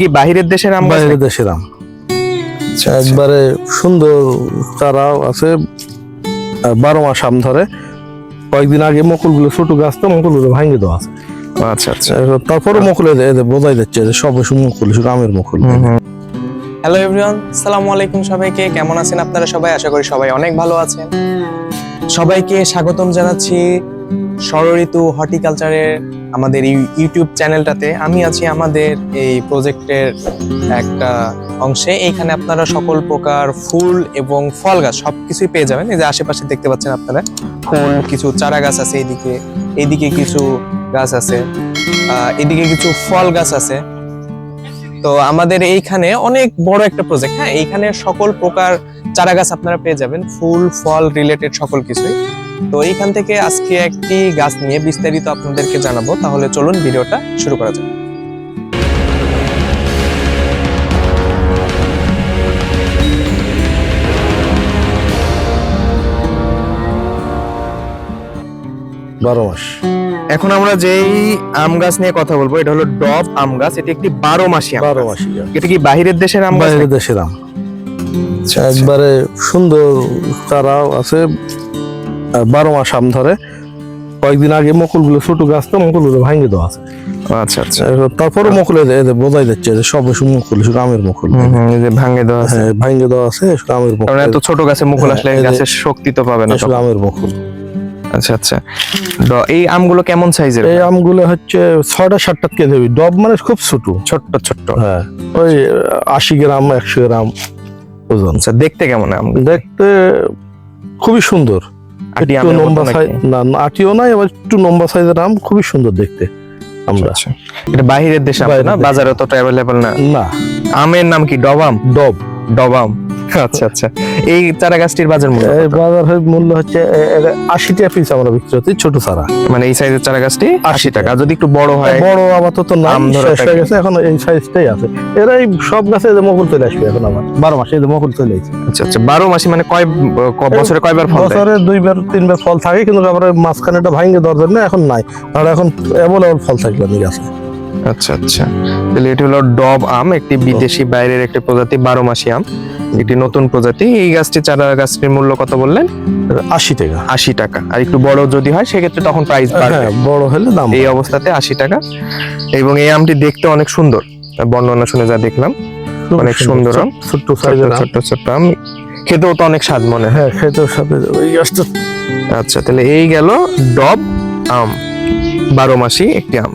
কি বাহিরের দেশের আম বাইরের দেশের আম। একবারে সুন্দর আছে বারো মাস আম ধরে। কয়েকদিন আগে মকুলগুলো ছোট গাছ তো মকুলগুলো ভাঙে দেওয়া আছে। আচ্ছা আচ্ছা। তারপরে মকুলে বোঝাই যাচ্ছে যে সব শুধু মকুল শুধু আমের মকুল। হ্যালো এভরিওয়ান সালামু আলাইকুম সবাইকে। কেমন আছেন আপনারা সবাই? আশা করি সবাই অনেক ভালো আছেন। সবাইকে স্বাগতম জানাচ্ছি ষড়ঋতু হর্টিকালচারের আমাদের ইউটিউব চ্যানেলটাতে আমি আছি আমাদের এই প্রজেক্টের একটা অংশে। এইখানে আপনারা সকল প্রকার ফুল এবং ফল গাছ সব কিছুই পেয়ে যাবেন। এই যে আশেপাশে দেখতে পাচ্ছেন আপনারা, ফুল, কিছু চারা গাছ আছে এইদিকে এইদিকে কিছু গাছ আছে এদিকে কিছু ফল গাছ আছে। তো আমাদের এইখানে অনেক বড় একটা প্রজেক্ট হ্যাঁ? এইখানে সকল প্রকার চারা গাছ আপনারা পেয়ে যাবেন, ফুল, ফল রিলেটেড সকল কিছুই। তো এইখান থেকে আজকে একটি গাছ নিয়ে বিস্তারিত আপনাদেরকে জানাব, তাহলে চলুন ভিডিওটা শুরু করা যাক। বারো মাস। এখন আমরা যেই আম গাছ নিয়ে কথা বলব এটা হলো ডব আম গাছ এটি একটি বারো মাসি বারো। মাসই এটা কি বাহিরের দেশের আম বাইরের দেশের আম। একবারে সুন্দর চারাও আছে বারো মাস আম ধরে। কয়েকদিন আগে মকুলগুলো ছোট গাছ তো মকুলগুলো ভাঙে দেওয়া আছে। আচ্ছা আচ্ছা। তারপরে মকুলে বোঝাই যাচ্ছে যে সব শুধু মকুল শুধু আমের মকুল। হুম হুম, এই যে ভাঙে দেওয়া আছে। ভাঙে দেওয়া আছে শুধু আমের মকুল এত ছোট গাছে মুকুল আসলে এই যে- গাছের শক্তি তো পাবে না শুধু আমের মকুল। আচ্ছা আচ্ছা। এই আমগুলো কেমন সাইজের এই আমগুলো হচ্ছে ছয়টা সাতটা কেজি ডব মানে খুব ছোট। ছোট্ট ছোট্ট। হ্যাঁ। ওই আশি গ্রাম একশো গ্রাম ওজন। আচ্ছা দেখতে কেমন আম দেখতে খুবই সুন্দর। একটু লম্বা সাইজ না না, আটিও নাই এবার একটু লম্বা সাইজের আম খুবই সুন্দর দেখতে আমরা। আচ্ছা এটা বাহিরের দেশে না? বাজারে তো অ্যাভেলেবল না? না। আমের নাম কি? ডবাম? ডব। ডবাম। আচ্ছা আচ্ছা এই চারা গাছটির বাজার মূল্য বাজার মূল্য হচ্ছে আশি টাকা পিস আমরা বিক্রি হচ্ছে ছোট সারা মানে এই সাইজের চারা গাছটি আশি টাকা। যদি একটু বড় হয় বড় আপাতত না শেষ হয়ে গেছে এখন এই সাইজটাই আছে। এরাই সব গাছে যে মকুল চলে আসবে এখন আবার। বারো মাসে যে মকুল চলে আসছে আচ্ছা আচ্ছা। বারো মাসি মানে কয় বছরে কয়বার ফল? বছরে দুইবার তিনবার ফল থাকে কিন্তু আবার ওই মাঝখানেটা ভাঙে দেওয়ার জন্য এখন নাই। আর এখন অ্যাভেলেবল ফল থাকবে আমি গাছে। আচ্ছা আচ্ছা। তাহলে এটি হলো ডব আম একটি বিদেশি বাইরের একটি প্রজাতি বারো মাসি আম। একটি নতুন প্রজাতি। এই গাছটি চারা গাছটির মূল্য কত বললেন? আশি টাকা। আশি টাকা। আর একটু বড় যদি হয় সেক্ষেত্রে তখন প্রাইস বাড়বে। হ্যাঁ বড় হলে দাম এই অবস্থাতে আশি টাকা। এবং এই আমটি দেখতে অনেক সুন্দর। বর্ণনা শুনে যা দেখলাম অনেক সুন্দর। আম। ছোট্ট ছোট্ট সাইজের ছোট্ট ছোট্ট আম। খেতেও তো অনেক স্বাদ মনে হয়। খেতেও সাথে ওই গাছটা আচ্ছা তাহলে এই গেল ডব আম। বারো মাসি একটি আম।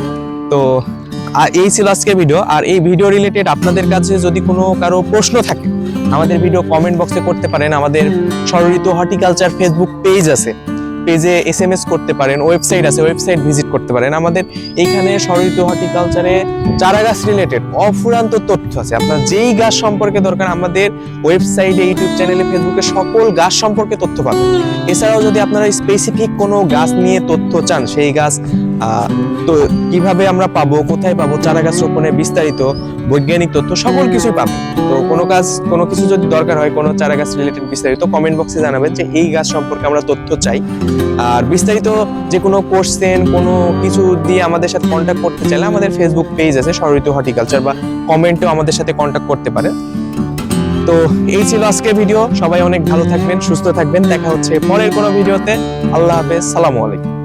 তো আর এই ছিল আজকের ভিডিও আর এই ভিডিও রিলেটেড আপনাদের কাছে যদি কোনো কারও প্রশ্ন থাকে, আমাদের ভিডিও কমেন্ট বক্সে করতে পারেন। আমাদের ষড়ঋতু হর্টিকালচার ফেসবুক পেজ আছে। পেজে এস এম এস করতে পারেন ওয়েবসাইট আছে ওয়েবসাইট ভিজিট করতে পারেন। আমাদের এইখানে ষড়ঋতু হর্টিকালচারে চারা গাছ রিলেটেড অফুরান্ত তথ্য আছে। আপনার যেই গাছ সম্পর্কে দরকার, আমাদের ওয়েবসাইটে ইউটিউব চ্যানেলে ফেসবুকে সকল গাছ সম্পর্কে তথ্য পাবেন। এছাড়াও যদি আপনারা স্পেসিফিক কোনো গাছ নিয়ে তথ্য চান, সেই গাছ তো কীভাবে আমরা পাবো কোথায় পাবো চারা গাছ রোপণের বিস্তারিত বৈজ্ঞানিক তথ্য সকল কিছুই পাবো। তো কোনো কাজ কোনো কিছু যদি দরকার হয় কোনো চারা গাছ রিলেটেড বিস্তারিত কমেন্ট বক্সে জানাবেন যে এই গাছ সম্পর্কে আমরা তথ্য চাই। আর বিস্তারিত যে কোনো কোর্সেন কোনো কিছু দিয়ে আমাদের সাথে কন্ট্যাক্ট করতে চাইলে আমাদের ফেসবুক পেজ আছে সরিত হর্টিকালচার বা কমেন্টেও আমাদের সাথে কন্ট্যাক্ট করতে পারেন তো এই ছিল আজকের ভিডিও সবাই অনেক ভালো থাকবেন সুস্থ থাকবেন। দেখা হচ্ছে পরের কোনো ভিডিওতে আল্লাহ হাফেজ। সালামু আলাইকুম।